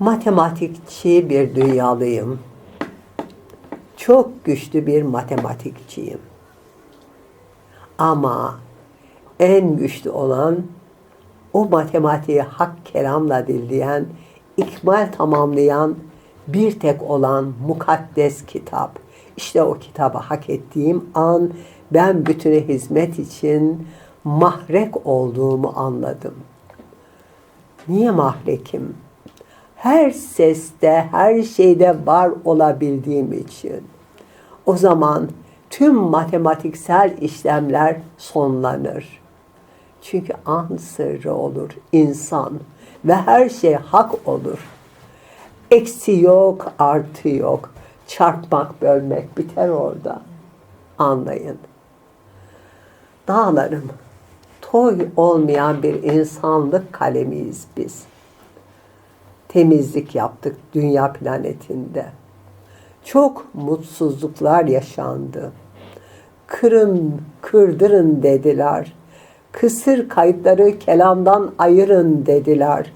Matematikçi bir dünyalıyım. Çok güçlü bir matematikçiyim. Ama en güçlü olan o matematiği hak kelamla dinleyen, ikmal tamamlayan bir tek olan mukaddes kitap. İşte o kitabı hak ettiğim an ben bütüne hizmet için mahrek olduğumu anladım. Niye mahrekim? Her seste, her şeyde var olabildiğim için. O zaman tüm matematiksel işlemler sonlanır. Çünkü an sırrı olur insan ve her şey hak olur. Eksi yok, artı yok. Çarpmak, bölmek biter orada. Anlayın. Dağlarım, toy olmayan bir insanlık kalemiyiz biz. Temizlik yaptık dünya planetinde. Çok mutsuzluklar yaşandı. Kırın, kırdırın dediler. Kısır kayıtları kelamdan ayırın dediler.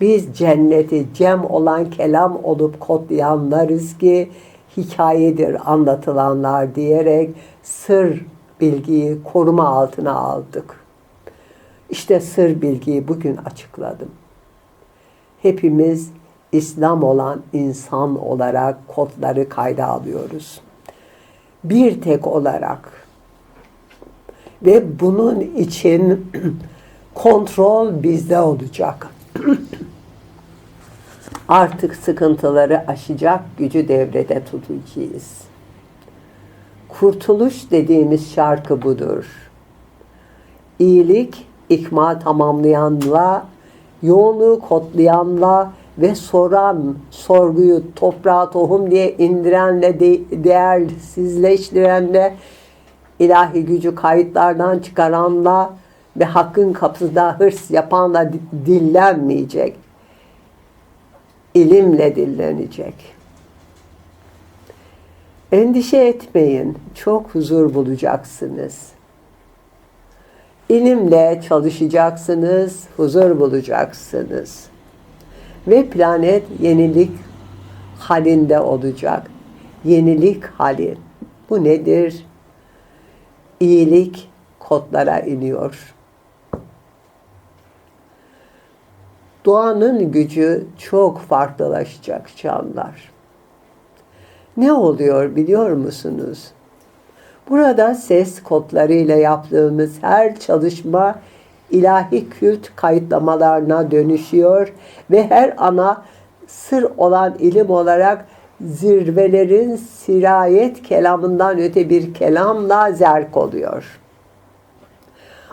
Biz cenneti cem olan kelam olup kodlayanlarız ki hikayedir anlatılanlar diyerek sır bilgiyi koruma altına aldık. İşte sır bilgiyi bugün açıkladım. Hepimiz İslam olan insan olarak kodları kayda alıyoruz. Bir tek olarak ve bunun için kontrol bizde olacak. Artık sıkıntıları aşacak gücü devrede tutacağız. Kurtuluş dediğimiz şarkı budur. İyilik, ikmal tamamlayanla, yoğunluğu kodlayanla ve soran, sorguyu toprağa tohum diye indirenle, de, değersizleştirenle, ilahi gücü kayıtlardan çıkaranla ve hakkın kapısında hırs yapanla dillenmeyecek. İlimle dillenecek. Endişe etmeyin. Çok huzur bulacaksınız. İlimle çalışacaksınız, huzur bulacaksınız. Ve planet yenilik halinde olacak. Yenilik hali. Bu nedir? İyilik kodlara iniyor. Doğanın gücü çok farklılaşacak canlar. Ne oluyor biliyor musunuz? Burada ses kodlarıyla yaptığımız her çalışma ilahi kült kayıtlamalarına dönüşüyor ve her ana sır olan ilim olarak zirvelerin sirayet kelamından öte bir kelamla zerk oluyor.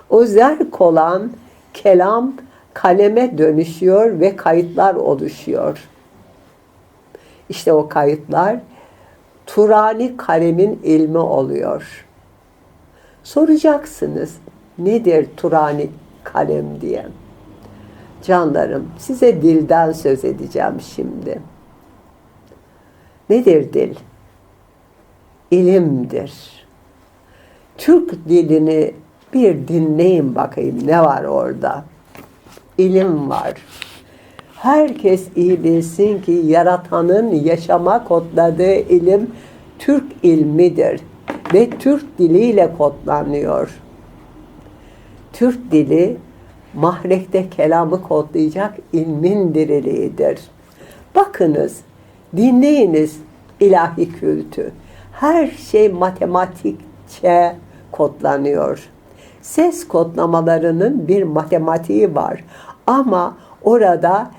O zerk olan kelam kaleme dönüşüyor ve kayıtlar oluşuyor. İşte o kayıtlar Turani kalemin ilmi oluyor. Soracaksınız nedir Turani kalem diye. Canlarım size dilden söz edeceğim şimdi. Nedir dil? İlimdir. Türk dilini bir dinleyin bakayım ne var orada. İlim var. Herkes iyi bilsin ki yaratanın yaşama kodladığı ilim Türk ilmidir ve Türk diliyle kodlanıyor. Türk dili mahrekte kelamı kodlayacak ilmin diriliğidir. Bakınız, dinleyiniz ilahi kültü. Her şey matematikçe kodlanıyor. Ses kodlamalarının bir matematiği var. Ama orada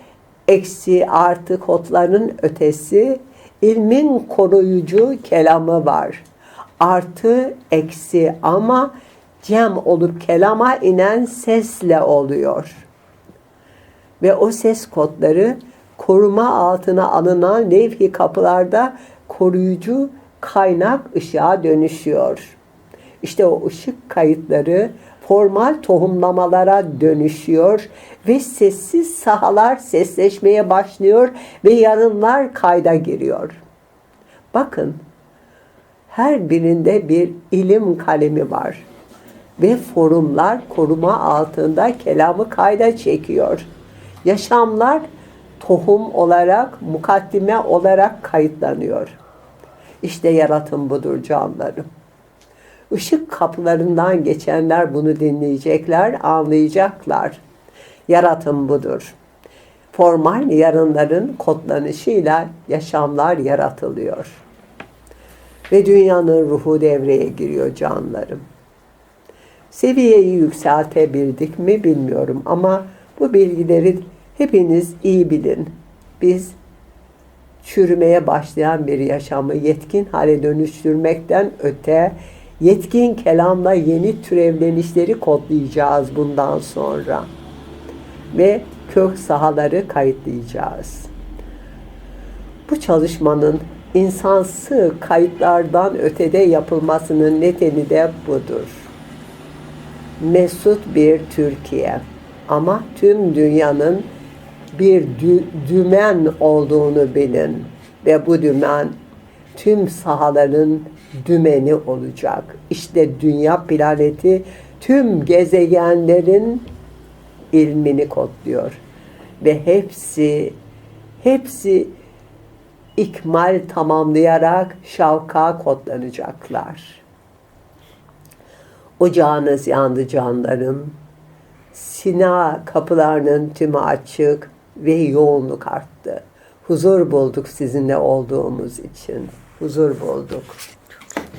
eksi artı kodların ötesi ilmin koruyucu kelamı var. Artı eksi ama cem olup kelama inen sesle oluyor. Ve o ses kodları koruma altına alınan levh kapılarda koruyucu kaynak ışığa dönüşüyor. İşte o ışık kayıtları formal tohumlamalara dönüşüyor ve sessiz sahalar sesleşmeye başlıyor ve yarınlar kayda giriyor. Bakın her birinde bir ilim kalemi var ve forumlar koruma altında kelamı kayda çekiyor. Yaşamlar tohum olarak, mukaddime olarak kayıtlanıyor. İşte yaratım budur canlarım. Işık kapılarından geçenler bunu dinleyecekler, anlayacaklar. Yaratım budur. Formal yarınların kodlanışıyla yaşamlar yaratılıyor. Ve dünyanın ruhu devreye giriyor canlarım. Seviyeyi yükseltebildik mi bilmiyorum ama bu bilgileri hepiniz iyi bilin. Biz çürümeye başlayan bir yaşamı yetkin hale dönüştürmekten öte yetkin kelamla yeni türevlenişleri kodlayacağız bundan sonra. Ve kök sahaları kayıtlayacağız. Bu çalışmanın insansı kayıtlardan ötede yapılmasının nedeni de budur. Mesut bir Türkiye ama tüm dünyanın bir dü- dümen olduğunu bilin ve bu dümen tüm sahaların dümeni olacak. İşte dünya planeti tüm gezegenlerin ilmini kodluyor ve hepsi hepsi ikmal tamamlayarak şavka kodlanacaklar. Ocağınız yandı canlarım. Sina kapılarının tümü açık ve yoğunluk arttı. Huzur bulduk sizinle olduğumuz için. Huzur bulduk.